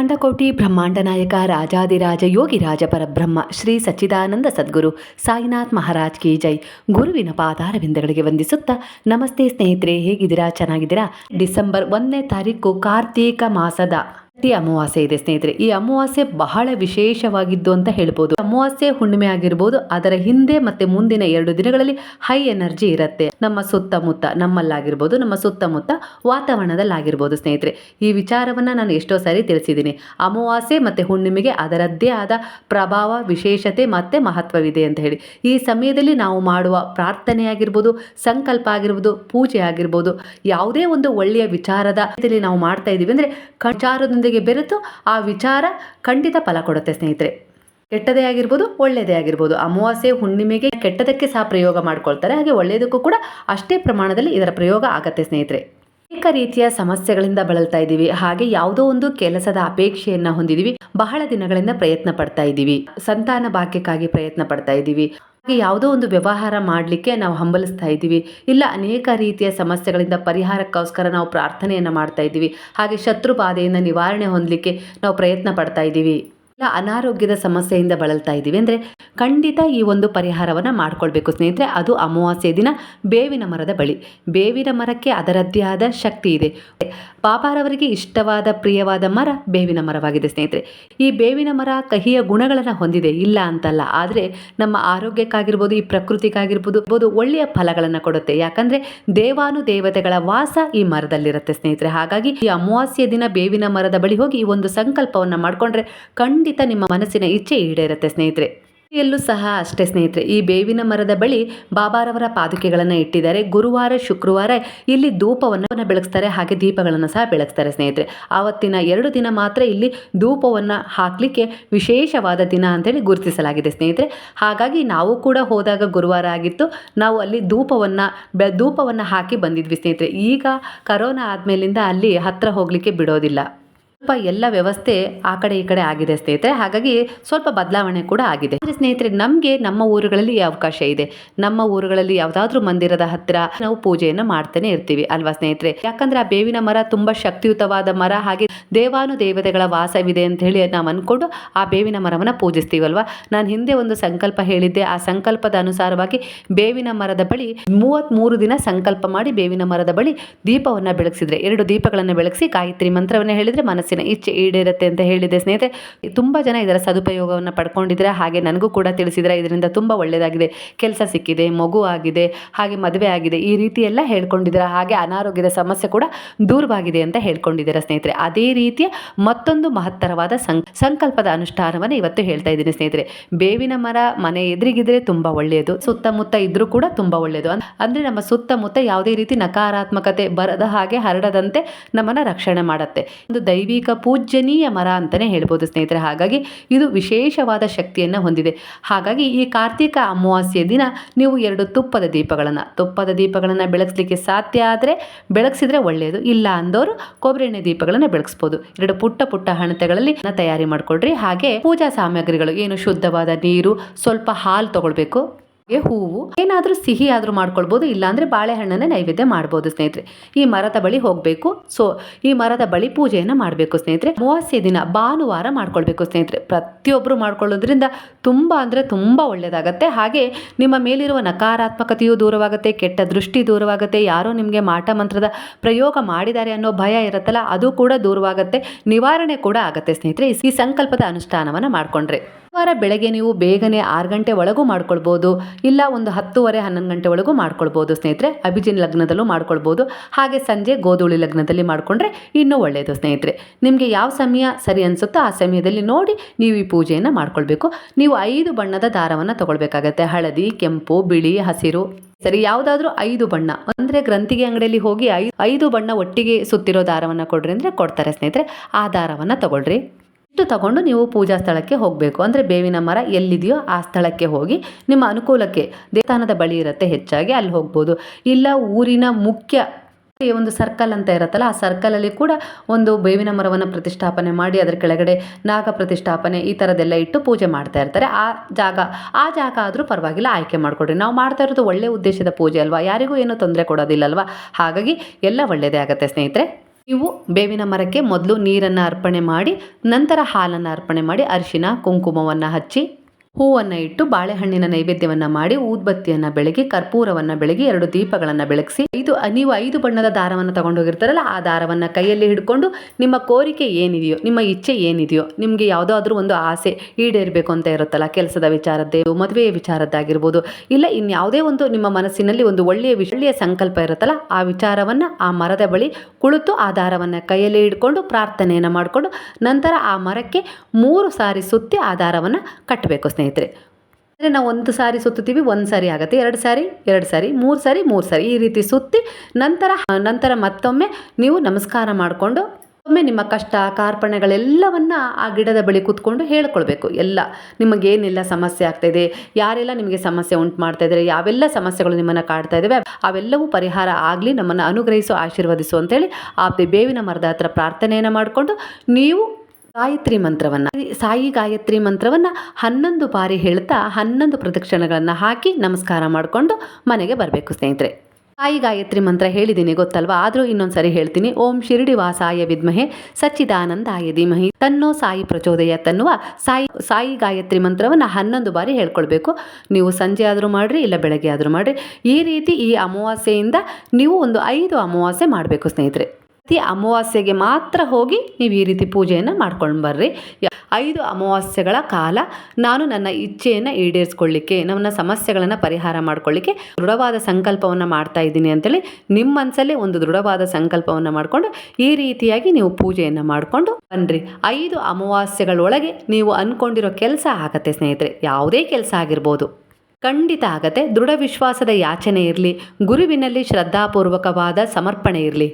ಅಂಡಕೋಟಿ ಬ್ರಹ್ಮಾಂಡ ನಾಯಕ, ರಾಜಾದಿರಾಜ ಯೋಗಿರಾಜ ಪರಬ್ರಹ್ಮ, ಶ್ರೀ ಸಚ್ಚಿದಾನಂದ ಸದ್ಗುರು ಸಾಯಿನಾಥ್ ಮಹಾರಾಜ್ ಕಿ ಜೈ. ಗುರುವಿನ ಪಾದಾರವಿಂದಗಳಿಗೆ ವಂದಿಸುತ್ತಾ, ನಮಸ್ತೆ ಸ್ನೇಹಿತರೆ, ಹೇಗಿದ್ದೀರಾ? ಚೆನ್ನಾಗಿದ್ದೀರಾ? ಡಿಸೆಂಬರ್ ಒಂದನೇ ತಾರೀಕು ಕಾರ್ತೀಕ ಮಾಸದ ಅಮಾವಾಸ್ಯೆ ಇದೆ, ಸ್ನೇಹಿತರೆ. ಈ ಅಮಾವಾಸ್ಯೆ ಬಹಳ ವಿಶೇಷವಾಗಿದ್ದು ಅಂತ ಹೇಳ್ಬೋದು. ಅಮಾವಾಸ್ಯೆ ಹುಣ್ಣಿಮೆ ಆಗಿರ್ಬೋದು. ಅದರ ಹಿಂದೆ ಮತ್ತೆ ಮುಂದಿನ ಎರಡು ದಿನಗಳಲ್ಲಿ ಹೈ ಎನರ್ಜಿ ಇರುತ್ತೆ. ನಮ್ಮ ಸುತ್ತಮುತ್ತ ನಮ್ಮಲ್ಲಾಗಿರ್ಬೋದು, ನಮ್ಮ ಸುತ್ತಮುತ್ತ ವಾತಾವರಣದಲ್ಲಾಗಿರ್ಬೋದು, ಸ್ನೇಹಿತರೆ. ಈ ವಿಚಾರವನ್ನ ನಾನು ಎಷ್ಟೋ ಸಾರಿ ತಿಳಿಸಿದ್ದೀನಿ. ಅಮಾವಾಸ್ಯೆ ಮತ್ತೆ ಹುಣ್ಣಿಮೆಗೆ ಅದರದ್ದೇ ಆದ ಪ್ರಭಾವ, ವಿಶೇಷತೆ ಮತ್ತೆ ಮಹತ್ವವಿದೆ ಅಂತ ಹೇಳಿ. ಈ ಸಮಯದಲ್ಲಿ ನಾವು ಮಾಡುವ ಪ್ರಾರ್ಥನೆ ಆಗಿರ್ಬೋದು, ಸಂಕಲ್ಪ ಆಗಿರ್ಬೋದು, ಪೂಜೆ ಆಗಿರ್ಬೋದು, ಯಾವುದೇ ಒಂದು ಒಳ್ಳೆಯ ವಿಚಾರದ ನಾವು ಮಾಡ್ತಾ ಇದ್ದೀವಿ ಅಂದರೆ ವಿಚಾರದೊಂದಿಗೆ ಬೆರೆತು ಆ ವಿಚಾರ ಖಂಡಿತ ಫಲ ಕೊಡುತ್ತೆ ಸ್ನೇಹಿತರೆ. ಕೆಟ್ಟದೇ ಆಗಿರ್ಬೋದು, ಒಳ್ಳೆಯದೇ ಆಗಿರ್ಬೋದು. ಅಮಾವಾಸ್ಯೆ ಹುಣ್ಣಿಮೆಗೆ ಕೆಟ್ಟದಕ್ಕೆ ಸಹ ಪ್ರಯೋಗ ಮಾಡ್ಕೊಳ್ತಾರೆ. ಹಾಗೆ ಒಳ್ಳೆಯದಕ್ಕೂ ಕೂಡ ಅಷ್ಟೇ ಪ್ರಮಾಣದಲ್ಲಿ ಇದರ ಪ್ರಯೋಗ ಆಗತ್ತೆ ಸ್ನೇಹಿತರೆ. ಅನೇಕ ರೀತಿಯ ಸಮಸ್ಯೆಗಳಿಂದ ಬಳಲ್ತಾ ಇದ್ದೀವಿ. ಹಾಗೆ ಯಾವುದೋ ಒಂದು ಕೆಲಸದ ಅಪೇಕ್ಷೆಯನ್ನ ಹೊಂದಿದ್ದೀವಿ. ಬಹಳ ದಿನಗಳಿಂದ ಪ್ರಯತ್ನ ಪಡ್ತಾ ಇದ್ದೀವಿ. ಸಂತಾನ ಭಾಗ್ಯಕ್ಕಾಗಿ ಪ್ರಯತ್ನ ಪಡ್ತಾ ಇದ್ದೀವಿ. ಯಾವುದೋ ಒಂದು ವ್ಯವಹಾರ ಮಾಡಲಿಕ್ಕೆ ನಾವು ಹಂಬಲಿಸ್ತಾ ಇದ್ದೀವಿ. ಇಲ್ಲ, ಅನೇಕ ರೀತಿಯ ಸಮಸ್ಯೆಗಳಿಂದ ಪರಿಹಾರಕ್ಕೋಸ್ಕರ ನಾವು ಪ್ರಾರ್ಥನೆಯನ್ನು ಮಾಡ್ತಾ ಇದ್ದೀವಿ. ಹಾಗೆ ಶತ್ರು ಬಾಧೆಯಿಂದ ನಿವಾರಣೆ ಹೊಂದಲಿಕ್ಕೆ ನಾವು ಪ್ರಯತ್ನ ಪಡ್ತಾ ಇದ್ದೀವಿ. ಇಲ್ಲ ಅನಾರೋಗ್ಯದ ಸಮಸ್ಯೆಯಿಂದ ಬಳಲ್ತಾ ಇದ್ದೀವಿ. ಅಂದರೆ ಖಂಡಿತ ಈ ಒಂದು ಪರಿಹಾರವನ್ನು ಮಾಡ್ಕೊಳ್ಬೇಕು ಸ್ನೇಹಿತರೆ. ಅದು ಅಮಾವಾಸ್ಯೆ ದಿನ ಬೇವಿನ ಮರದ ಬಳಿ. ಬೇವಿನ ಮರಕ್ಕೆ ಅದರದ್ದೇ ಆದ ಶಕ್ತಿ ಇದೆ. ಪಾಪಾರವರಿಗೆ ಇಷ್ಟವಾದ ಪ್ರಿಯವಾದ ಮರ ಬೇವಿನ ಮರವಾಗಿದೆ ಸ್ನೇಹಿತರೆ. ಈ ಬೇವಿನ ಮರ ಕಹಿಯ ಗುಣಗಳನ್ನು ಹೊಂದಿದೆ. ಇಲ್ಲ ಅಂತಲ್ಲ. ಆದರೆ ನಮ್ಮ ಆರೋಗ್ಯಕ್ಕಾಗಿರ್ಬೋದು, ಈ ಪ್ರಕೃತಿಗಾಗಿರ್ಬೋದು ಬೋದು ಒಳ್ಳೆಯ ಫಲಗಳನ್ನು ಕೊಡುತ್ತೆ. ಯಾಕಂದರೆ ದೇವಾನು ದೇವತೆಗಳ ವಾಸ ಈ ಮರದಲ್ಲಿರುತ್ತೆ ಸ್ನೇಹಿತರೆ. ಹಾಗಾಗಿ ಈ ಅಮಾವಾಸ್ಯ ದಿನ ಬೇವಿನ ಮರದ ಬಳಿ ಹೋಗಿ ಈ ಒಂದು ಸಂಕಲ್ಪವನ್ನು ಮಾಡಿಕೊಂಡ್ರೆ ಖಂಡಿತ ನಿಮ್ಮ ಮನಸ್ಸಿನ ಇಚ್ಛೆ ಈಡೇರುತ್ತೆ ಸ್ನೇಹಿತರೆ. ಎಲ್ಲೂ ಸಹ ಅಷ್ಟೇ ಸ್ನೇಹಿತರೆ, ಈ ಬೇವಿನ ಮರದ ಬಳಿ ಬಾಬಾರವರ ಪಾದುಕೆಗಳನ್ನು ಇಟ್ಟಿದ್ದಾರೆ. ಗುರುವಾರ, ಶುಕ್ರವಾರ ಇಲ್ಲಿ ಧೂಪವನ್ನು ಬೆಳಗಿಸ್ತಾರೆ, ಹಾಗೆ ದೀಪಗಳನ್ನು ಸಹ ಬೆಳಗಿಸ್ತಾರೆ ಸ್ನೇಹಿತರೆ. ಆವತ್ತಿನ ಎರಡು ದಿನ ಮಾತ್ರ ಇಲ್ಲಿ ಧೂಪವನ್ನು ಹಾಕಲಿಕ್ಕೆ ವಿಶೇಷವಾದ ದಿನ ಅಂತೇಳಿ ಗುರುತಿಸಲಾಗಿದೆ ಸ್ನೇಹಿತರೆ. ಹಾಗಾಗಿ ನಾವು ಕೂಡ ಹೋದಾಗ ಗುರುವಾರ ಆಗಿತ್ತು. ನಾವು ಅಲ್ಲಿ ಧೂಪವನ್ನು ಬೆ, ಧೂಪವನ್ನು ಹಾಕಿ ಬಂದಿದ್ವಿ ಸ್ನೇಹಿತರೆ. ಈಗ ಕರೋನಾ ಆದಮೇಲಿಂದ ಅಲ್ಲಿ ಹತ್ತಿರ ಹೋಗಲಿಕ್ಕೆ ಬಿಡೋದಿಲ್ಲ. ಸ್ವಲ್ಪ ಎಲ್ಲ ವ್ಯವಸ್ಥೆ ಆ ಕಡೆ ಈ ಕಡೆ ಆಗಿದೆ ಸ್ನೇಹಿತರೆ. ಹಾಗಾಗಿ ಸ್ವಲ್ಪ ಬದಲಾವಣೆ ಕೂಡ ಆಗಿದೆ. ಸ್ನೇಹಿತರೆ, ನಮಗೆ ನಮ್ಮ ಊರುಗಳಲ್ಲಿ ಅವಕಾಶ ಇದೆ. ನಮ್ಮ ಊರುಗಳಲ್ಲಿ ಯಾವುದಾದ್ರೂ ಮಂದಿರದ ಹತ್ತಿರ ನಾವು ಪೂಜೆಯನ್ನು ಮಾಡ್ತಾನೆ ಇರ್ತೀವಿ ಅಲ್ವಾ ಸ್ನೇಹಿತರೆ? ಯಾಕಂದ್ರೆ ಆ ಬೇವಿನ ಮರ ತುಂಬಾ ಶಕ್ತಿಯುತವಾದ ಮರ, ಹಾಗೆ ದೇವಾನು ದೇವತೆಗಳ ವಾಸವಿದೆ ಅಂತ ಹೇಳಿ ನಾವು ಅನ್ಕೊಂಡು ಆ ಬೇವಿನ ಮರವನ್ನು ಪೂಜಿಸ್ತೀವಲ್ವಾ? ನಾನು ಹಿಂದೆ ಒಂದು ಸಂಕಲ್ಪ ಹೇಳಿದ್ದೆ. ಆ ಸಂಕಲ್ಪದ ಅನುಸಾರವಾಗಿ ಬೇವಿನ ಮರದ ಬಳಿ ಮೂವತ್ತ್ಮೂರು ದಿನ ಸಂಕಲ್ಪ ಮಾಡಿ ಬೇವಿನ ಮರದ ಬಳಿ ದೀಪವನ್ನು ಬೆಳಗಿಸಿದ್ರೆ, ಎರಡು ದೀಪಗಳನ್ನು ಬೆಳಗಿಸಿ ಗಾಯತ್ರಿ ಮಂತ್ರವನ್ನು ಹೇಳಿದ್ರೆ ಮನಸ್ಸಿನ ಇಚ್ಛೆ ಈಡೇರುತ್ತೆ ಅಂತ ಹೇಳಿದೆ. ಸ್ನೇಹಿತರೆ, ತುಂಬ ಜನ ಇದರ ಸದುಪಯೋಗವನ್ನು ಪಡ್ಕೊಂಡಿದ್ರೆ ಹಾಗೆ ನನಗೂ ಕೂಡ ತಿಳಿಸಿದ್ರೆ ಇದರಿಂದ ತುಂಬ ಒಳ್ಳೆಯದಾಗಿದೆ ಕೆಲಸ ಸಿಕ್ಕಿದೆ, ಮಗು ಆಗಿದೆ, ಹಾಗೆ ಮದುವೆ ಆಗಿದೆ, ಈ ರೀತಿ ಎಲ್ಲ ಹೇಳ್ಕೊಂಡಿದ್ದೀರಾ? ಹಾಗೆ ಅನಾರೋಗ್ಯದ ಸಮಸ್ಯೆ ಕೂಡ ದೂರವಾಗಿದೆ ಅಂತ ಹೇಳ್ಕೊಂಡಿದ್ದೀರಾ ಸ್ನೇಹಿತರೆ? ಅದೇ ರೀತಿಯ ಮತ್ತೊಂದು ಮಹತ್ತರವಾದ ಸಂಕಲ್ಪದ ಅನುಷ್ಠಾನವನ್ನು ಇವತ್ತು ಹೇಳ್ತಾ ಇದ್ದೀನಿ ಸ್ನೇಹಿತರೆ. ಬೇವಿನ ಮರ ಮನೆ ಎದುರಿಗಿದ್ರೆ ತುಂಬ ಒಳ್ಳೆಯದು, ಸುತ್ತಮುತ್ತ ಇದ್ರೂ ಕೂಡ ತುಂಬ ಒಳ್ಳೆಯದು. ಅಂದರೆ ನಮ್ಮ ಸುತ್ತಮುತ್ತ ಯಾವುದೇ ರೀತಿ ನಕಾರಾತ್ಮಕತೆ ಬರದ ಹಾಗೆ ಹರಡದಂತೆ ನಮ್ಮನ್ನು ರಕ್ಷಣೆ ಮಾಡುತ್ತೆ. ಒಂದು ದೈವಿಕ ಪೂಜ್ಯನೀಯ ಮರ ಅಂತಲೇ ಹೇಳ್ಬೋದು ಸ್ನೇಹಿತರೆ. ಹಾಗಾಗಿ ಇದು ವಿಶೇಷವಾದ ಶಕ್ತಿಯನ್ನು ಹೊಂದಿದೆ. ಹಾಗಾಗಿ ಈ ಕಾರ್ತಿಕ ಅಮಾವಾಸ್ಯೆ ದಿನ ನೀವು ಎರಡು ತುಪ್ಪದ ದೀಪಗಳನ್ನು ತುಪ್ಪದ ದೀಪಗಳನ್ನು ಬೆಳಗಿಸ್ಲಿಕ್ಕೆ ಸಾಧ್ಯ ಆದರೆ ಬೆಳಗಿಸಿದ್ರೆ ಒಳ್ಳೆಯದು ಇಲ್ಲ ಅಂದವರು ಕೊಬ್ಬರಿ ಎಣ್ಣೆ ದೀಪಗಳನ್ನು ಬೆಳಗಿಸ್ಬೋದು. ಎರಡು ಪುಟ್ಟ ಪುಟ್ಟ ಹಣತೆಗಳಲ್ಲಿ ತಯಾರಿ ಮಾಡ್ಕೊಳ್ರಿ ಹಾಗೆ ಪೂಜಾ ಸಾಮಗ್ರಿಗಳು, ಏನು ಶುದ್ಧವಾದ ನೀರು, ಸ್ವಲ್ಪ ಹಾಲು ತಗೊಳ್ಬೇಕು. ಹೂವು. ಏನಾದರೂ ಸಿಹಿ ಆದರೂ ಮಾಡ್ಕೊಳ್ಬೋದು, ಇಲ್ಲಾಂದ್ರೆ ಬಾಳೆಹಣ್ಣನ್ನೇ ನೈವೇದ್ಯ ಮಾಡ್ಬೋದು ಸ್ನೇಹಿತರೆ. ಈ ಮರದ ಬಳಿ ಹೋಗಬೇಕು. ಸೊ ಈ ಮರದ ಬಳಿ ಪೂಜೆಯನ್ನು ಮಾಡಬೇಕು ಸ್ನೇಹಿತರೆ. ಅಮಾವಾಸ್ಯೆ ದಿನ ಭಾನುವಾರ ಮಾಡ್ಕೊಳ್ಬೇಕು ಸ್ನೇಹಿತರೆ. ಪ್ರತಿಯೊಬ್ಬರು ಮಾಡ್ಕೊಳ್ಳೋದ್ರಿಂದ ತುಂಬ ಅಂದರೆ ತುಂಬ ಒಳ್ಳೆಯದಾಗತ್ತೆ ಹಾಗೆ ನಿಮ್ಮ ಮೇಲಿರುವ ನಕಾರಾತ್ಮಕತೆಯೂ ದೂರವಾಗುತ್ತೆ, ಕೆಟ್ಟ ದೃಷ್ಟಿ ದೂರವಾಗುತ್ತೆ, ಯಾರೋ ನಿಮಗೆ ಮಾಟ ಮಂತ್ರದ ಪ್ರಯೋಗ ಮಾಡಿದ್ದಾರೆ ಅನ್ನೋ ಭಯ ಇರುತ್ತಲ್ಲ, ಅದು ಕೂಡ ದೂರವಾಗುತ್ತೆ, ನಿವಾರಣೆ ಕೂಡ ಆಗುತ್ತೆ ಸ್ನೇಹಿತರೆ. ಈ- ಈ ಸಂಕಲ್ಪದ ಅನುಷ್ಠಾನವನ್ನು ಮಾಡಿಕೊಂಡ್ರೆ. ವಾರ ಬೆಳಗ್ಗೆ ನೀವು ಬೇಗನೆ ಆರು ಗಂಟೆ ಒಳಗೂ ಮಾಡ್ಕೊಳ್ಬೋದು, ಇಲ್ಲ ಒಂದು ಹತ್ತುವರೆ, ಹನ್ನೊಂದು ಗಂಟೆ ಒಳಗೂ ಮಾಡ್ಕೊಳ್ಬೋದು ಸ್ನೇಹಿತರೆ. ಅಭಿಜಿನ್ ಲಗ್ನದಲ್ಲೂ ಮಾಡ್ಕೊಳ್ಬೋದು. ಹಾಗೆ ಸಂಜೆ ಗೋಧೂಳಿ ಲಗ್ನದಲ್ಲಿ ಮಾಡಿಕೊಂಡ್ರೆ ಇನ್ನೂ ಒಳ್ಳೆಯದು ಸ್ನೇಹಿತರೆ. ನಿಮಗೆ ಯಾವ ಸಮಯ ಸರಿ ಅನಿಸುತ್ತೋ ಆ ಸಮಯದಲ್ಲಿ ನೋಡಿ ನೀವು ಈ ಪೂಜೆಯನ್ನು ಮಾಡ್ಕೊಳ್ಬೇಕು. ನೀವು ಐದು ಬಣ್ಣದ ದಾರವನ್ನು ತಗೊಳ್ಬೇಕಾಗತ್ತೆ. ಹಳದಿ, ಕೆಂಪು, ಬಿಳಿ, ಹಸಿರು. ಸರಿ, ಯಾವುದಾದ್ರೂ ಐದು ಬಣ್ಣ. ಅಂದರೆ ಗ್ರಂಥಿಗೆ ಅಂಗಡಿಯಲ್ಲಿ ಹೋಗಿ ಐದು ಐದು ಬಣ್ಣ ಒಟ್ಟಿಗೆ ಸುತ್ತಿರೋ ದಾರವನ್ನು ಕೊಡ್ರಿ ಅಂದರೆ ಕೊಡ್ತಾರೆ ಸ್ನೇಹಿತರೆ. ಆ ದಾರವನ್ನು ತಗೊಳ್ರಿ. ಇಷ್ಟು ತಗೊಂಡು ನೀವು ಪೂಜಾ ಸ್ಥಳಕ್ಕೆ ಹೋಗಬೇಕು. ಅಂದರೆ ಬೇವಿನ ಮರ ಎಲ್ಲಿದೆಯೋ ಆ ಸ್ಥಳಕ್ಕೆ ಹೋಗಿ ನಿಮ್ಮ ಅನುಕೂಲಕ್ಕೆ ದೇವಸ್ಥಾನದ ಬಳಿ ಇರುತ್ತೆ ಹೆಚ್ಚಾಗಿ, ಅಲ್ಲಿ ಹೋಗ್ಬೋದು. ಇಲ್ಲ ಊರಿನ ಮುಖ್ಯ ಒಂದು ಸರ್ಕಲ್ ಅಂತ ಇರುತ್ತಲ್ಲ, ಆ ಸರ್ಕಲಲ್ಲಿ ಕೂಡ ಒಂದು ಬೇವಿನ ಮರವನ್ನು ಪ್ರತಿಷ್ಠಾಪನೆ ಮಾಡಿ, ಅದರ ಕೆಳಗಡೆ ನಾಗ ಪ್ರತಿಷ್ಠಾಪನೆ ಈ ಥರದೆಲ್ಲ ಇಟ್ಟು ಪೂಜೆ ಮಾಡ್ತಾ ಇರ್ತಾರೆ. ಆ ಜಾಗ ಆ ಜಾಗ ಆದರೂ ಪರವಾಗಿಲ್ಲ, ಆಯ್ಕೆ ಮಾಡಿಕೊಡ್ರಿ. ನಾವು ಮಾಡ್ತಾ ಇರೋದು ಒಳ್ಳೆಯ ಉದ್ದೇಶದ ಪೂಜೆ ಅಲ್ವಾ? ಯಾರಿಗೂ ಏನೂ ತೊಂದರೆ ಕೊಡೋದಿಲ್ಲ ಅಲ್ವಾ ಹಾಗಾಗಿ ಎಲ್ಲ ಒಳ್ಳೆಯದೇ ಆಗುತ್ತೆ ಸ್ನೇಹಿತರೆ. ನೀವು ಬೇವಿನ ಮರಕ್ಕೆ ಮೊದಲು ನೀರನ್ನು ಅರ್ಪಣೆ ಮಾಡಿ ನಂತರ ಹಾಲನ್ನು ಅರ್ಪಣೆ ಮಾಡಿ ಅರಿಶಿನ ಕುಂಕುಮವನ್ನು ಹಚ್ಚಿ. ಹೂವನ್ನು ಇಟ್ಟು ಬಾಳೆಹಣ್ಣಿನ ನೈವೇದ್ಯವನ್ನು ಮಾಡಿ ಊದ್ಬತ್ತಿಯನ್ನು ಬೆಳಗಿ, ಕರ್ಪೂರವನ್ನು ಬೆಳಗಿ, ಎರಡು ದೀಪಗಳನ್ನು ಬೆಳಗಿಸಿ, ಐದು, ನೀವು ಐದು ಬಣ್ಣದ ದಾರವನ್ನು ತಗೊಂಡೋಗಿರ್ತಾರಲ್ಲ, ಆ ದಾರವನ್ನು ಕೈಯಲ್ಲಿ ಹಿಡ್ಕೊಂಡು ನಿಮ್ಮ ಕೋರಿಕೆ ಏನಿದೆಯೋ, ನಿಮ್ಮ ಇಚ್ಛೆ ಏನಿದೆಯೋ, ನಿಮಗೆ ಯಾವುದಾದ್ರೂ ಒಂದು ಆಸೆ ಈಡೇರಬೇಕು ಅಂತ ಇರುತ್ತಲ್ಲ, ಕೆಲಸದ ವಿಚಾರದ್ದೇ ಮದುವೆಯ ವಿಚಾರದ್ದಾಗಿರ್ಬೋದು, ಇಲ್ಲ ಇನ್ಯಾವುದೇ ಒಂದು ನಿಮ್ಮ ಮನಸ್ಸಿನಲ್ಲಿ ಒಂದು ಒಳ್ಳೆಯ ಒಳ್ಳೆಯ ಸಂಕಲ್ಪ ಇರುತ್ತಲ್ಲ, ಆ ವಿಚಾರವನ್ನು ಆ ಮರದ ಬಳಿ ಕುಳಿತು ಆ ದಾರವನ್ನು ಕೈಯಲ್ಲಿ ಹಿಡ್ಕೊಂಡು ಪ್ರಾರ್ಥನೆಯನ್ನು ಮಾಡಿಕೊಂಡು ನಂತರ ಆ ಮರಕ್ಕೆ ಮೂರು ಸಾರಿ ಸುತ್ತಿ ಆ ದಾರವನ್ನು ಕಟ್ಟಬೇಕು ಸ್ನೇಹಿತರೆ. ಅಂದರೆ ನಾವು ಒಂದು ಸಾರಿ ಸುತ್ತುತ್ತೀವಿ, ಒಂದು ಸಾರಿ ಆಗುತ್ತೆ. ಎರಡು ಸಾರಿ ಎರಡು ಸಾರಿ, ಮೂರು ಸಾರಿ ಮೂರು ಸಾರಿ. ಈ ರೀತಿ ಸುತ್ತಿ ನಂತರ ನಂತರ ಮತ್ತೊಮ್ಮೆ ನೀವು ನಮಸ್ಕಾರ ಮಾಡಿಕೊಂಡು, ಒಮ್ಮೆ ನಿಮ್ಮ ಕಷ್ಟ ಕಾರ್ಪಣೆಗಳೆಲ್ಲವನ್ನು ಆ ಗಿಡದ ಬಳಿ ಕೂತ್ಕೊಂಡು ಹೇಳ್ಕೊಳ್ಬೇಕು. ಎಲ್ಲ, ನಿಮಗೇನೆಲ್ಲ ಸಮಸ್ಯೆ ಆಗ್ತಾಯಿದೆ ಯಾರೆಲ್ಲ ನಿಮಗೆ ಸಮಸ್ಯೆ ಉಂಟು ಮಾಡ್ತಾ ಇದ್ದಾರೆ, ಯಾವೆಲ್ಲ ಸಮಸ್ಯೆಗಳು ನಿಮ್ಮನ್ನು ಕಾಡ್ತಾ ಇದ್ದಾವೆ, ಅವೆಲ್ಲವೂ ಪರಿಹಾರ ಆಗಲಿ, ನಮ್ಮನ್ನು ಅನುಗ್ರಹಿಸು, ಆಶೀರ್ವದಿಸು ಅಂತೇಳಿ ಆ ಬೇವಿನ ಮರದ ಹತ್ರ ಪ್ರಾರ್ಥನೆಯನ್ನು ಮಾಡಿಕೊಂಡು, ನೀವು ಗಾಯತ್ರಿ ಮಂತ್ರವನ್ನು. ಸಾಯಿ ಗಾಯತ್ರಿ ಮಂತ್ರವನ್ನು ಹನ್ನೊಂದು ಬಾರಿ ಹೇಳ್ತಾ ಹನ್ನೊಂದು ಪ್ರದಕ್ಷಿಣೆಗಳನ್ನು ಹಾಕಿ ನಮಸ್ಕಾರ ಮಾಡಿಕೊಂಡು ಮನೆಗೆ ಬರಬೇಕು ಸ್ನೇಹಿತರೆ. ಸಾಯಿ ಗಾಯತ್ರಿ ಮಂತ್ರ ಹೇಳಿದ್ದೀನಿ ಗೊತ್ತಲ್ವಾ? ಆದರೂ ಇನ್ನೊಂದು ಸರಿ ಹೇಳ್ತೀನಿ. ಓಂ ಶಿರಡಿ ವಾಸಾಯ ವಿದ್ಮಹೆ ಸಚ್ಚಿದಾನಂದಾಯ ಧೀಮಹಿ. ತನ್ನೋ ಸಾಯಿ ಪ್ರಚೋದಯ ತನ್ನುವ ಸಾಯಿ ಸಾಯಿ ಗಾಯತ್ರಿ ಮಂತ್ರವನ್ನು ಹನ್ನೊಂದು ಬಾರಿ ಹೇಳ್ಕೊಳ್ಬೇಕು. ನೀವು ಸಂಜೆ ಆದರೂ ಮಾಡಿರಿ, ಇಲ್ಲ ಬೆಳಗ್ಗೆ ಆದರೂ ಮಾಡಿರಿ. ಈ ರೀತಿ ಈ ಅಮಾವಾಸ್ಯೆಯಿಂದ ನೀವು ಒಂದು ಐದು ಅಮಾವಾಸ್ಯೆ ಮಾಡಬೇಕು ಸ್ನೇಹಿತರೆ. ಪ್ರತಿ ಅಮಾವಾಸ್ಯೆಗೆ ಮಾತ್ರ ಹೋಗಿ ನೀವು ಈ ರೀತಿ ಪೂಜೆಯನ್ನು ಮಾಡ್ಕೊಂಡು ಬರ್ರಿ. ಐದು ಅಮಾವಾಸ್ಯೆಗಳ ಕಾಲ ನಾನು ನನ್ನ ಇಚ್ಛೆಯನ್ನು ಈಡೇರಿಸ್ಕೊಳ್ಳಿಕ್ಕೆ, ನನ್ನ ಸಮಸ್ಯೆಗಳನ್ನು ಪರಿಹಾರ ಮಾಡ್ಕೊಳ್ಳಿಕ್ಕೆ ದೃಢವಾದ ಸಂಕಲ್ಪವನ್ನು ಮಾಡ್ತಾ ಇದ್ದೀನಿ ಅಂತೇಳಿ ನಿಮ್ಮ ಮನಸ್ಸಲ್ಲೇ ಒಂದು ದೃಢವಾದ ಸಂಕಲ್ಪವನ್ನು ಮಾಡಿಕೊಂಡು ಈ ರೀತಿಯಾಗಿ ನೀವು ಪೂಜೆಯನ್ನು ಮಾಡಿಕೊಂಡು ಬನ್ನಿರಿ ಐದು ಅಮಾವಾಸ್ಯೆಗಳೊಳಗೆ ನೀವು ಅಂದ್ಕೊಂಡಿರೋ ಕೆಲಸ ಆಗತ್ತೆ ಸ್ನೇಹಿತರೆ, ಯಾವುದೇ ಕೆಲಸ ಆಗಿರ್ಬೋದು. ಖಂಡಿತ ಆಗತ್ತೆ. ದೃಢ ವಿಶ್ವಾಸದ ಯಾಚನೆ ಇರಲಿ. ಗುರುವಿನಲ್ಲಿ ಶ್ರದ್ಧಾಪೂರ್ವಕವಾದ ಸಮರ್ಪಣೆ ಇರಲಿ.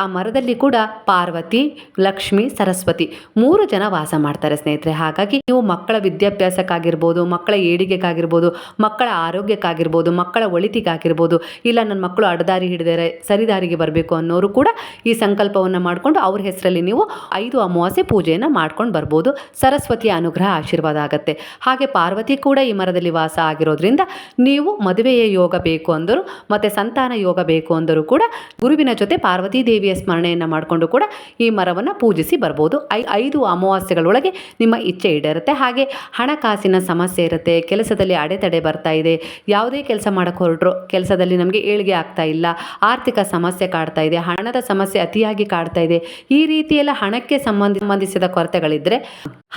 ಆ ಮರದಲ್ಲಿ ಕೂಡ ಪಾರ್ವತಿ, ಲಕ್ಷ್ಮಿ, ಸರಸ್ವತಿ ಮೂರು ಜನ ವಾಸ ಮಾಡ್ತಾರೆ ಸ್ನೇಹಿತರೆ. ಹಾಗಾಗಿ ನೀವು ಮಕ್ಕಳ ವಿದ್ಯಾಭ್ಯಾಸಕ್ಕಾಗಿರ್ಬೋದು, ಮಕ್ಕಳ ಏಳಿಗೆಗಾಗಿರ್ಬೋದು, ಮಕ್ಕಳ ಆರೋಗ್ಯಕ್ಕಾಗಿರ್ಬೋದು, ಮಕ್ಕಳ ಒಳಿತಿಗಾಗಿರ್ಬೋದು, ಇಲ್ಲ ನನ್ನ ಮಕ್ಕಳು ಅಡದಾರಿ ಹಿಡಿದರೆ ಸರಿದಾರಿಗೆ ಬರಬೇಕು ಅನ್ನೋರು ಕೂಡ ಈ ಸಂಕಲ್ಪವನ್ನು ಮಾಡಿಕೊಂಡು ಅವ್ರ ಹೆಸರಲ್ಲಿ ನೀವು ಐದು ಅಮಾವಾಸ್ಯೆ ಪೂಜೆಯನ್ನು ಮಾಡ್ಕೊಂಡು ಬರ್ಬೋದು. ಸರಸ್ವತಿಯ ಅನುಗ್ರಹ ಆಶೀರ್ವಾದ ಆಗುತ್ತೆ. ಹಾಗೆ ಪಾರ್ವತಿ ಕೂಡ ಈ ಮರದಲ್ಲಿ ವಾಸ ಆಗಿರೋದ್ರಿಂದ ನೀವು ಮದುವೆಯ ಯೋಗ ಬೇಕು ಅಂದರು, ಮತ್ತು ಸಂತಾನ ಯೋಗ ಬೇಕು ಅಂದರೂ ಕೂಡ ಗುರುವಿನ ಜೊತೆ ಪಾರ್ವತಿ ದೇವಿಯ ಸ್ಮರಣೆಯನ್ನು ಮಾಡಿಕೊಂಡು ಕೂಡ ಈ ಮರವನ್ನು ಪೂಜಿಸಿ ಬರ್ಬೋದು. ಐ, ಐದು ಅಮಾವಾಸ್ಯೆಗಳೊಳಗೆ ನಿಮ್ಮ ಇಚ್ಛೆ ಈಡೇರುತ್ತೆ. ಹಾಗೆ ಹಣಕಾಸಿನ ಸಮಸ್ಯೆ ಇರುತ್ತೆ, ಕೆಲಸದಲ್ಲಿ ಅಡೆತಡೆ ಬರ್ತಾ ಇದೆ, ಯಾವುದೇ ಕೆಲಸ ಮಾಡೋಕ್ಕೆ ಹೊರಟ್ರು ಕೆಲಸದಲ್ಲಿ ನಮಗೆ ಏಳಿಗೆ ಆಗ್ತಾ ಇಲ್ಲ, ಆರ್ಥಿಕ ಸಮಸ್ಯೆ ಕಾಡ್ತಾ ಇದೆ, ಹಣದ ಸಮಸ್ಯೆ ಅತಿಯಾಗಿ ಕಾಡ್ತಾ ಇದೆ, ಈ ರೀತಿಯೆಲ್ಲ ಹಣಕ್ಕೆ ಸಂಬಂಧ, ಸಂಬಂಧಿಸಿದ ಕೊರತೆಗಳಿದ್ದರೆ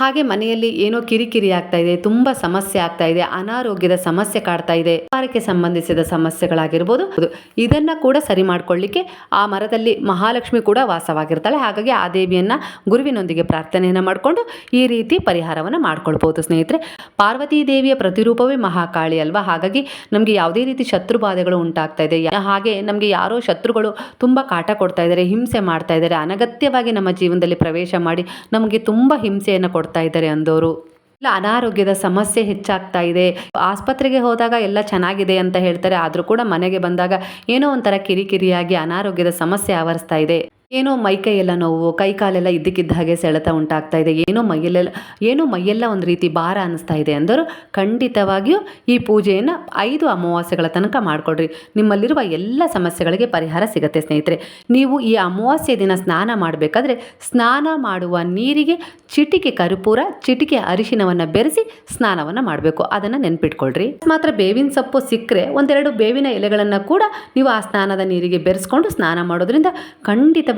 ಹಾಗೆ ಮನೆಯಲ್ಲಿ ಏನೋ ಕಿರಿಕಿರಿ ಆಗ್ತಾ ಇದೆ, ತುಂಬ ಸಮಸ್ಯೆ ಆಗ್ತಾ ಇದೆ, ಅನಾರೋಗ್ಯದ ಸಮಸ್ಯೆ ಕಾಡ್ತಾ ಇದೆ, ವ್ಯಾಪಾರಕ್ಕೆ ಸಂಬಂಧಿಸಿದ ಸಮಸ್ಯೆಗಳಾಗಿರ್ಬೋದು. ಇದನ್ನು ಕೂಡ ಸರಿ ಮಾಡಿಕೊಳ್ಳಿಕ್ಕೆ ಆ ಮರದಲ್ಲಿ ಮಹಾಲಕ್ಷ್ಮಿ ಕೂಡ ವಾಸವಾಗಿರ್ತಾಳೆ. ಹಾಗಾಗಿ ಆ ದೇವಿಯನ್ನು ಗುರುವಿನೊಂದಿಗೆ ಪ್ರಾರ್ಥನೆಯನ್ನು ಮಾಡಿಕೊಂಡು ಈ ರೀತಿ ಪರಿಹಾರವನ್ನು ಮಾಡ್ಕೊಳ್ಬೋದು ಸ್ನೇಹಿತರೆ. ಪಾರ್ವತಿ ದೇವಿಯ ಪ್ರತಿರೂಪವೇ ಮಹಾಕಾಳಿ ಅಲ್ವಾ? ಹಾಗಾಗಿ ನಮಗೆ ಯಾವುದೇ ರೀತಿ ಶತ್ರು ಬಾಧೆಗಳು ಉಂಟಾಗ್ತಾ ಇದೆ. ಹಾಗೆ ನಮಗೆ ಯಾರೋ ಶತ್ರುಗಳು ತುಂಬ ಕಾಟ ಕೊಡ್ತಾ ಇದ್ದಾರೆ, ಹಿಂಸೆ ಮಾಡ್ತಾ ಇದ್ದಾರೆ, ಅನಗತ್ಯವಾಗಿ ನಮ್ಮ ಜೀವನದಲ್ಲಿ ಪ್ರವೇಶ ಮಾಡಿ ನಮಗೆ ತುಂಬ ಹಿಂಸೆಯನ್ನು ಕೊಡ್ತಾ ಇದ್ದಾರೆ ಅಂದವರು ಇಲ್ಲ, ಅನಾರೋಗ್ಯದ ಸಮಸ್ಯೆ ಹೆಚ್ಚಾಗ್ತಾ ಇದೆ. ಆಸ್ಪತ್ರೆಗೆ ಹೋದಾಗ ಎಲ್ಲ ಚೆನ್ನಾಗಿದೆ ಅಂತ ಹೇಳ್ತಾರೆ. ಆದರೂ ಕೂಡ ಮನೆಗೆ ಬಂದಾಗ ಏನೋ ಒಂಥರ ಕಿರಿಕಿರಿಯಾಗಿ ಅನಾರೋಗ್ಯದ ಸಮಸ್ಯೆ ಆವರಿಸ್ತಾ ಇದೆ. ಏನೋ ಮೈಕೈ ಎಲ್ಲ ನೋವು, ಕೈ ಕಾಲೆಲ್ಲ ಇದ್ದಕ್ಕಿದ್ದ ಹಾಗೆ ಸೆಳೆತ ಉಂಟಾಗ್ತಾ ಇದೆ. ಏನೋ ಮೈಯಲ್ಲೆಲ್ಲ, ಏನೋ ಮೈಯೆಲ್ಲ ಒಂದು ರೀತಿ ಭಾರ ಅನ್ನಿಸ್ತಾ ಇದೆ ಅಂದರು. ಖಂಡಿತವಾಗಿಯೂ ಈ ಪೂಜೆಯನ್ನು ಐದು ಅಮಾವಾಸ್ಯೆಗಳ ತನಕ ಮಾಡಿಕೊಡ್ರಿ. ನಿಮ್ಮಲ್ಲಿರುವ ಎಲ್ಲ ಸಮಸ್ಯೆಗಳಿಗೆ ಪರಿಹಾರ ಸಿಗುತ್ತೆ ಸ್ನೇಹಿತರೆ. ನೀವು ಈ ಅಮಾವಾಸ್ಯೆ ದಿನ ಸ್ನಾನ ಮಾಡಬೇಕಾದ್ರೆ ಸ್ನಾನ ಮಾಡುವ ನೀರಿಗೆ ಚಿಟಿಕೆ ಕರ್ಪೂರ, ಚಿಟಿಕೆ ಅರಿಶಿನವನ್ನು ಬೆರೆಸಿ ಸ್ನಾನವನ್ನು ಮಾಡಬೇಕು. ಅದನ್ನು ನೆನ್ಪಿಟ್ಕೊಳ್ರಿ. ಮಾತ್ರ ಬೇವಿನ ಸೊಪ್ಪು ಸಿಕ್ಕರೆ ಒಂದೆರಡು ಬೇವಿನ ಎಲೆಗಳನ್ನು ಕೂಡ ನೀವು ಆ ಸ್ನಾನದ ನೀರಿಗೆ ಬೆರೆಸ್ಕೊಂಡು ಸ್ನಾನ ಮಾಡೋದ್ರಿಂದ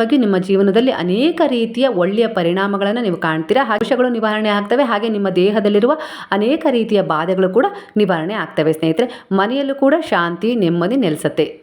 ಖಂಡಿತವಾಗಿಯೂ ನಿಮ್ಮ ಜೀವನದಲ್ಲಿ ಅನೇಕ ರೀತಿಯ ಒಳ್ಳೆಯ ಪರಿಣಾಮಗಳನ್ನು ನೀವು ಕಾಣ್ತೀರಾ? ಹರ್ಷಗಳು ನಿವಾರಣೆ ಆಗ್ತವೆ, ಹಾಗೆ ನಿಮ್ಮ ದೇಹದಲ್ಲಿರುವ ಅನೇಕ ರೀತಿಯ ಬಾಧೆಗಳು ಕೂಡ ನಿವಾರಣೆ ಆಗ್ತವೆ ಸ್ನೇಹಿತರೆ. ಮನೆಯಲ್ಲೂ ಕೂಡ ಶಾಂತಿ, ನೆಮ್ಮದಿ ನೆಲೆಸುತ್ತೆ.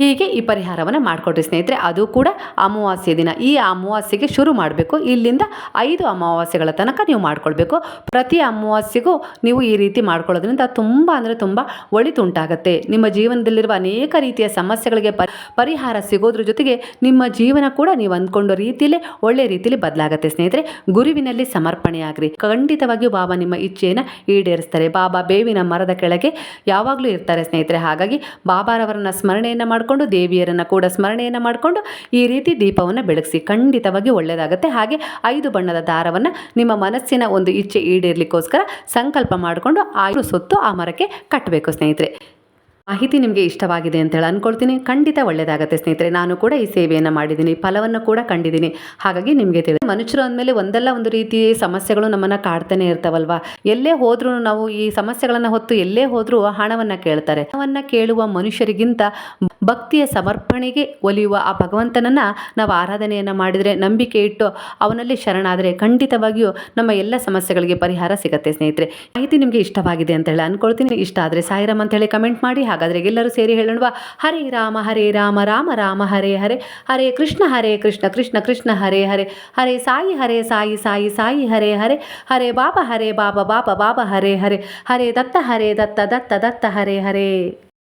ಹೀಗೆ ಈ ಪರಿಹಾರವನ್ನು ಮಾಡಿಕೊಡ್ರಿ ಸ್ನೇಹಿತರೆ. ಅದು ಕೂಡ ಅಮಾವಾಸ್ಯೆ ದಿನ. ಈ ಅಮಾವಾಸ್ಯೆಗೆ ಶುರು ಮಾಡಬೇಕು. ಇಲ್ಲಿಂದ ಐದು ಅಮಾವಾಸ್ಯೆಗಳ ತನಕ ನೀವು ಮಾಡ್ಕೊಳ್ಬೇಕು. ಪ್ರತಿ ಅಮಾವಾಸ್ಯೆಗೂ ನೀವು ಈ ರೀತಿ ಮಾಡ್ಕೊಳ್ಳೋದ್ರಿಂದ ತುಂಬ ಅಂದರೆ ತುಂಬ ಒಳಿತುಂಟಾಗುತ್ತೆ. ನಿಮ್ಮ ಜೀವನದಲ್ಲಿರುವ ಅನೇಕ ರೀತಿಯ ಸಮಸ್ಯೆಗಳಿಗೆ ಪರಿಹಾರ ಸಿಗೋದ್ರ ಜೊತೆಗೆ ನಿಮ್ಮ ಜೀವನ ಕೂಡ ನೀವು ಅಂದ್ಕೊಂಡ ರೀತಿಯಲ್ಲೇ ಒಳ್ಳೆ ರೀತಿಯಲ್ಲಿ ಬದಲಾಗುತ್ತೆ ಸ್ನೇಹಿತರೆ. ಗುರುವಿನಲ್ಲಿ ಸಮರ್ಪಣೆಯಾಗ್ರಿ. ಖಂಡಿತವಾಗಿಯೂ ಬಾಬಾ ನಿಮ್ಮ ಇಚ್ಛೆಯನ್ನು ಈಡೇರಿಸ್ತಾರೆ. ಬಾಬಾ ಬೇವಿನ ಮರದ ಕೆಳಗೆ ಯಾವಾಗಲೂ ಇರ್ತಾರೆ ಸ್ನೇಹಿತರೆ. ಹಾಗಾಗಿ ಬಾಬಾರವರನ್ನ ಸ್ಮರಣೆಯನ್ನು ಮಾಡಿಕೊಂಡು ದೇವಿಯರನ್ನು ಕೂಡ ಸ್ಮರಣೆಯನ್ನು ಮಾಡಿಕೊಂಡು ಈ ರೀತಿ ದೀಪವನ್ನು ಬೆಳಗಿಸಿ ಖಂಡಿತವಾಗಿ ಒಳ್ಳೆಯದಾಗುತ್ತೆ ಹಾಗೆ ಐದು ಬಣ್ಣದ ದಾರವನ್ನು ನಿಮ್ಮ ಮನಸ್ಸಿನ ಒಂದು ಇಚ್ಛೆ ಈಡೇರಲಿಕ್ಕೋಸ್ಕರ ಸಂಕಲ್ಪ ಮಾಡಿಕೊಂಡು ಆಯು ಸುತ್ತು ಆ ಮರಕ್ಕೆ ಕಟ್ಟಬೇಕು ಸ್ನೇಹಿತರೆ. ಮಾಹಿತಿ ನಿಮಗೆ ಇಷ್ಟವಾಗಿದೆ ಅಂತ ಹೇಳಿ ಅನ್ಕೊಳ್ತೀನಿ. ಖಂಡಿತ ಒಳ್ಳೆಯದಾಗುತ್ತೆ ಸ್ನೇಹಿತರೆ. ನಾನು ಕೂಡ ಈ ಸೇವೆಯನ್ನು ಮಾಡಿದ್ದೀನಿ. ಫಲವನ್ನು ಕೂಡ ಕಂಡಿದ್ದೀನಿ. ಹಾಗಾಗಿ ನಿಮಗೆ ತಿಳಿದ ಮನುಷ್ಯರು ಅಂದಮೇಲೆ ಒಂದಲ್ಲ ಒಂದು ರೀತಿ ಸಮಸ್ಯೆಗಳು ನಮ್ಮನ್ನು ಕಾಡ್ತಾನೆ ಇರ್ತಾವಲ್ವಾ? ಎಲ್ಲೇ ಹೋದ್ರೂ ನಾವು ಈ ಸಮಸ್ಯೆಗಳನ್ನು ಹೊತ್ತು ಎಲ್ಲೇ ಹೋದರೂ ಹಣವನ್ನು ಕೇಳ್ತಾರೆ. ಹಣವನ್ನು ಕೇಳುವ ಮನುಷ್ಯರಿಗಿಂತ ಭಕ್ತಿಯ ಸಮರ್ಪಣೆಗೆ ಒಲಿಯುವ ಆ ಭಗವಂತನನ್ನು ನಾವು ಆರಾಧನೆಯನ್ನು ಮಾಡಿದರೆ ನಂಬಿಕೆ ಇಟ್ಟು ಅವನಲ್ಲಿ ಶರಣಾದರೆ ಖಂಡಿತವಾಗಿಯೂ ನಮ್ಮ ಎಲ್ಲ ಸಮಸ್ಯೆಗಳಿಗೆ ಪರಿಹಾರ ಸಿಗುತ್ತೆ ಸ್ನೇಹಿತರೆ. ಮಾಹಿತಿ ನಿಮಗೆ ಇಷ್ಟವಾಗಿದೆ ಅಂತ ಹೇಳಿ ಅನ್ಕೊಳ್ತೀನಿ. ಇಷ್ಟ ಆದರೆ ಸಾಯಿರಾಮ್ ಅಂತ ಹೇಳಿ ಕಮೆಂಟ್ ಮಾಡಿ. ಹಾಗಾದರೆ ಎಲ್ಲರೂ ಸೇರಿ ಹೇಳೋಣ ಹರೇ ರಾಮ ಹರೇ ರಾಮ ರಾಮ ರಾಮ, ಹರೇ ಹರೇ. ಹರೇ ಕೃಷ್ಣ ಹರೇ ಕೃಷ್ಣ ಕೃಷ್ಣ ಕೃಷ್ಣ, ಹರೇ ಹರೇ. ಹರೇ ಸಾಯಿ ಹರೇ ಸಾಯಿ ಸಾಯಿ ಸಾಯಿ, ಹರೇ ಹರೇ. ಹರೇ ಬಾಬಾ ಹರೇ ಬಾಬಾ ಬಾಬಾ ಬಾಬಾ, ಹರೇ ಹರೇ. ಹರೇ ದತ್ತ ಹರೇ ದತ್ತ ದತ್ತ ದತ್ತ, ಹರೇ ಹರೇ.